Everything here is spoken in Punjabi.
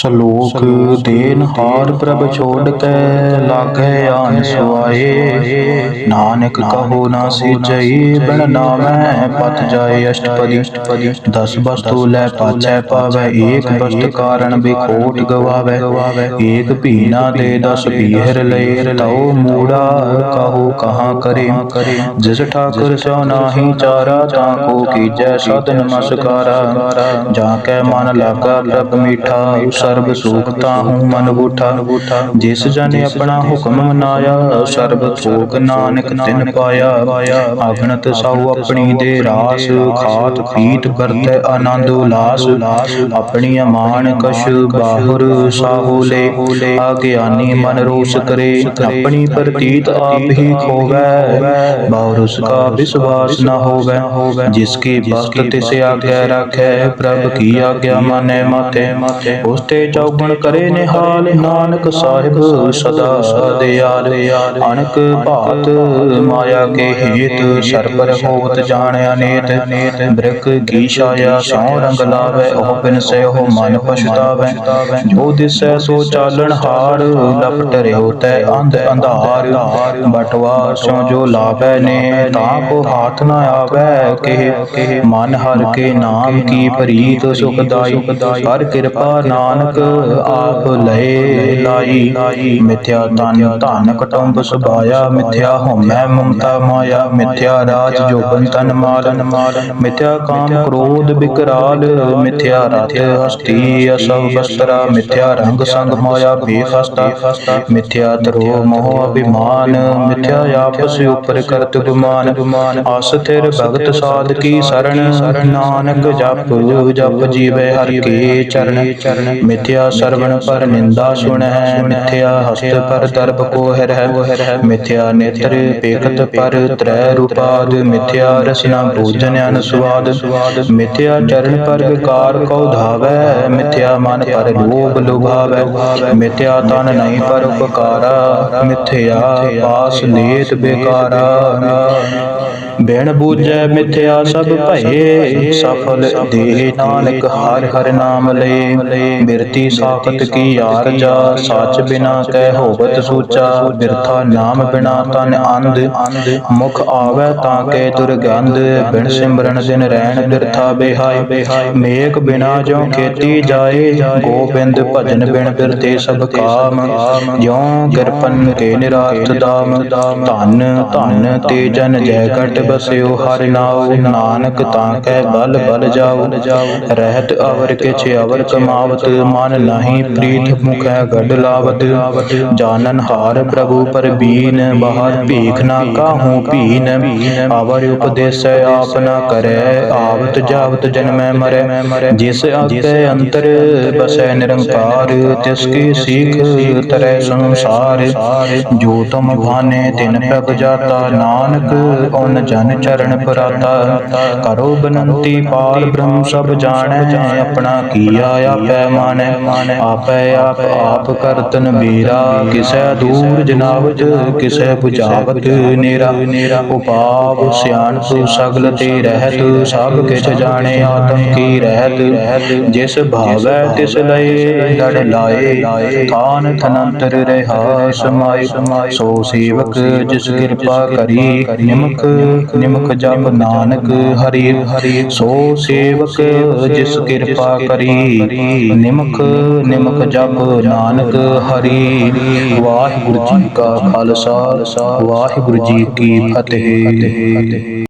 ਸ਼ਲੋਕ ਦੇਨ ਹਾਰ ਪ੍ਰਭ ਛੋੜ ਕੇ ਲਾਗੇ ਆਨ ਸੁਆਏ। ਨਾਨਕ ਕਹੋ ਨਾ ਸਿਜਈ ਬਣ ਨਾਮੈ ਪਤ ਜਾਏ ਅਸ਼ਟਪਦੀ। ਦਸ ਵਸਤੂ ਲੈ ਪਾਛੈ ਪਾਵੈ ਏਕ ਵਸਤ ਕਾਰਣ ਬਿਖੋਟ ਗਵਾਵੈ। ਏਕ ਭੀਨਾ ਦੇ ਦਸ ਪੀਹਰ ਲਏ ਤਉ ਮੂੜਾ ਕਹੋ ਕਹਾਂ ਕਰੇ। ਜਿਸ ਠਾਕੁਰ ਸੋ ਨਾਹੀ ਚਾਰਾ ਤਾਂ ਕੋ ਕੀਜੈ ਸਦ ਨਮਸਕਾਰਾ। ਜਾਂ ਕੈ ਮਨ ਲਾਗਾ ਪ੍ਰਭ ਮੀਠਾ ਸਰਬ ਸੁਖ ਤਾਹੂ ਮਨ ਬੂਠਾ। ਜਿਸ ਜਨ ਆਪਣਾ ਹੁਕਮ ਮਨਾਇਆ ਸਰਬ ਥੋਕ ਨਾਨਕ ਤਿਨ ਪਾਇਆ। ਆਗਣਤ ਸਉ ਆਪਣੀ ਦੇ ਰਾਸ ਖਾਤ ਪੀਤ ਵਰਤੈ ਆਨੰਦ ਉਲਾਸ। ਆਪਣੀ ਅਮਾਨ ਕਛ ਬਾਹੁਰ ਸਾਹੂ ਲੈ। ਅਗਿਆਨੀ ਮਨ ਰੋਸ ਕਰੇ। ਆਪਣੀ ਪ੍ਰਤੀਤ ਆਪ ਹੀ ਖੋਵੈ। ਬਾਹੁਰਸ ਕਾ ਵਿਸ਼ਵਾਸ ਨ ਹੋਵੈ। ਜਿਸ ਕੀ ਬਸਤ ਤਿਸ ਆਗਿਆ ਰਾਖੈ ਪ੍ਰਭ ਕੀ ਆਗਿਆ ਮਾਨੈ ਮਾਤੇ। ਉਸ ਤੇ ਚੌਗਣ ਕਰੇ ਨਿਹਾਲ ਨਾਨਕ ਸਾਹਿਬ, ਸਦਾ ਦਿਆਲ ਅਨਕ ਭਾਤ ਮਾਇਆ ਕੇ ਹੇਤ ਸਰਬਰ ਹੋਵਤ ਜਾਣਿਆ ਨੇਤ। ਬ੍ਰਿਕ ਕੀ ਛਾਇਆ ਸਉ ਰੰਗ ਲਾਵੇ, ਉਹ ਬਿਨ ਸੇ ਉਹ ਮਨ ਪਛਤਾਵੇ। ਜੋ ਦਿਸੈ ਸੋ ਚਾਲਣ ਹਾਰ, ਲਪਟ ਰਿਓ ਤੈ ਅੰਧ ਅੰਧਾਰ। ਬਟਵਾ ਸੋ ਜੋ ਲਾਵੇ ਨੇ, ਤਾਂ ਕੋ ਹਾਥ ਨ ਆਵੇ ਕਿ ਮਨ ਹਰ ਕੇ ਨਾਮ ਕੀ ਪ੍ਰੀਤ ਸੁਖਦਾਈ, ਹਰ ਕਿਰਪਾ ਨਾਨਕ ਆਪ ਲਏ ਲਾਈ। ਮਿਥਿਆ ਤਨ, ਧਨ ਕਟੰਬ ਸੁਭਾਇਆ। ਮਿਥਿਆ ਹਉਮੈ ਮਮਤਾ ਮਾਇਆ। ਮਿਥਿਆ ਰਾਜ ਜੋਬਨ ਤਨ ਮਾਰਨ। ਮਿਥਿਆ ਕਾਮ ਕ੍ਰੋਧ ਬਿਕਰਾਲ। ਮਿਥਿਆ ਰਤ ਹਸਤੀ ਅਸਵ ਬਸਤਰਾ। ਮਿਥਿਆ ਰੰਗ ਸੰਗ ਮਾਇਆ ਬੇਖਸਤਾ ਮਿਥਿਆ ਤਰੋ ਮੋਹ ਅਭਿਮਾਨ। ਮਿਥਿਆ ਆਪਸ ਉਪਰ ਕਰਤ ਗੁਮਾਨ। ਅਸਥਿਰ ਭਗਤ ਸਾਧਕੀ ਸਰਣ ਨਾਨਕ ਜਪ ਜਪ ਜੀਵੇ ਹਰ ਕੇ ਚਰਨ। ਮਿਥਿਆ ਸਰਵਣ ਪਰ ਨਿੰਦਾ ਸੁਣੈ ਮਿਥਿਆ ਹਸਤ ਪਰ ਦਰਬ ਕੋ ਹੈ ਮਿਥਿਆ ਨੇਤਰ ਪੇਖਤ ਪਰ ਤ੍ਰੈ ਰੂਪਾਦ, ਮਿਥਿਆ ਰਸਨਾ ਭੋਜਨ ਅਨ ਸੁਆਦ ਮਿਥਿਆ ਚਰਨ ਪਰ ਵਿਕਾਰ ਕਉ ਧਾਵੈ, ਮਿਥਿਆ ਮਨ ਪਰ ਲੋਭ ਲੁਭਾਵੈ, ਮਿਥਿਆ ਤਨ ਨਹੀਂ ਪਰ ਉਪਕਾਰਾ, ਮਿਥਿਆ ਪਾਸ ਲੇਤ ਬੇਕਾਰਾ। ਬਿਨ ਬੂਝੈ ਮਿਥਿਆ ਸਭ ਭਏ, ਸਫਲ ਦੇਹ ਨਾਨਕ ਹਰ ਹਰ ਨਾਮ ਲਏ ਬਿਰਤੀ ਸਾਖਤ ਕੀ ਆਰਜਾ ਸੱਚ ਬਿਨਾ ਕਹਿ ਹੋਵਤ ਸੂਚਾ, ਬਿਰਥਾ ਨਾਮ ਬਿਨਾ ਤਨ ਅੰਧ। ਮੁਖ ਆਵੈ ਤਾਂ ਕੇ ਦੁਰਗੰਧ ਬਿਨ ਸਿਮਰਨ ਦਿਨ ਰਹਿਣ ਬਿਰਥਾ ਬਿਹਾਈ। ਮੇਕ ਬਿਨਾ ਜੋ ਖੇਤੀ ਜਾਏ, ਗੋਬਿੰਦ ਭਜਨ ਬਿਨ ਬਿਰਤੇ ਸਭ ਕਾਮ। ਜਿਉ ਕਿਰਪਨ ਕੇ ਨਿਰਾਤ ਦਾਮ, ਧਨ ਧਨ ਤੇ ਜਨ ਜੈ ਘਟ ਬਸਿਓ, ਹਰਿ ਨਾਉ, ਨਾਨਕ ਤਾਂ ਕਹਿ ਬਲ ਬਲ ਜਾਉ। ਰਹਿਤ ਅਵਰ ਕਿਛ ਅਵਰ ਕਮਾਵਤ ਮਨ ਨਹੀਂ ਪ੍ਰੀਤ ਮੁਖੈ ਗੜ ਲਾਵਤ, ਜਾਨਨ ਹਾਰ ਪ੍ਰਭੂ ਪਰਬੀਨ, ਬਾਹਰ ਭੀਖ ਨਾ ਕਾਹੂ ਭੀਨ ਅਵਰ ਉਪਦੇਸੈ ਆਪ ਨਾ ਕਰੈ, ਆਵਤ ਜਾਵਤ ਜਨਮੈ ਮਰੈ, ਜਿਸ ਆਗੇ ਅੰਤਰ ਬਸੈ ਨਿਰੰਕਾਰ, ਤਿਸ ਕੀ ਸੀਖ ਤਰੈ ਸੰਸਾਰ, ਜੋ ਤੁਮ ਭਾਨੇ ਤਿਨ ਪ੍ਰਭ ਜਾਤਾ, ਨਾਨਕ ਓਨ ਜਨ ਚਰਨ ਪਰਾਤਾ, ਕਰੋ ਬਨੰਤੀ ਪਾਰ ਬ੍ਰਹਮ ਸਭ ਜਾਣੈ, ਆਪਣਾ ਕੀਆ ਆਪੈ ਮਾਨੈ ਆਪੈ ਆਪ ਆਪ ਕਰਤਨ ਬੀਰਾ ਕਿਸੈ ਦੂਰ ਜਨਾਵਤ, ਕਿਸੈ 부ਝਾਵਤ ਨੇਰਾ ਉਪਾਵ, ਸਿਆਣਪ, ਸਗਲ ਤੇ ਰਹਿਤ। ਸਭ ਕਿਛ ਜਾਣੇ, ਆਤਮ ਕੀ ਰਹਿਤ। ਜਿਸ ਭਾਵੈ, ਤਿਸ ਲਏ ਲੜ ਲਾਏ। ਥਾਨ ਥਨੰਤਰ ਰਹਾ ਸਮਾਈ ਸੋ ਸੇਵਕ, ਜਿਸ ਕਿਰਪਾ ਕਰੀ ਨਿਮਕ ਨਿਮਕ ਜਪ ਨਾਨਕ ਹਰੀ। ਹਰੀ ਸੋ ਸੇਵਕ, ਜਿਸ ਕਿਰਪਾ ਕਰੀ ਨਿਮਕ ਨਿਮਕ ਜਪ ਨਾਨਕ ਹਰੀ। ਵਾਹਿਗੁਰੂ ਜੀ ਕਾ ਖਾਲਸਾ ਵਾਹਿਗੁਰੂ ਜੀ ਕੀ ਫਤਿਹ।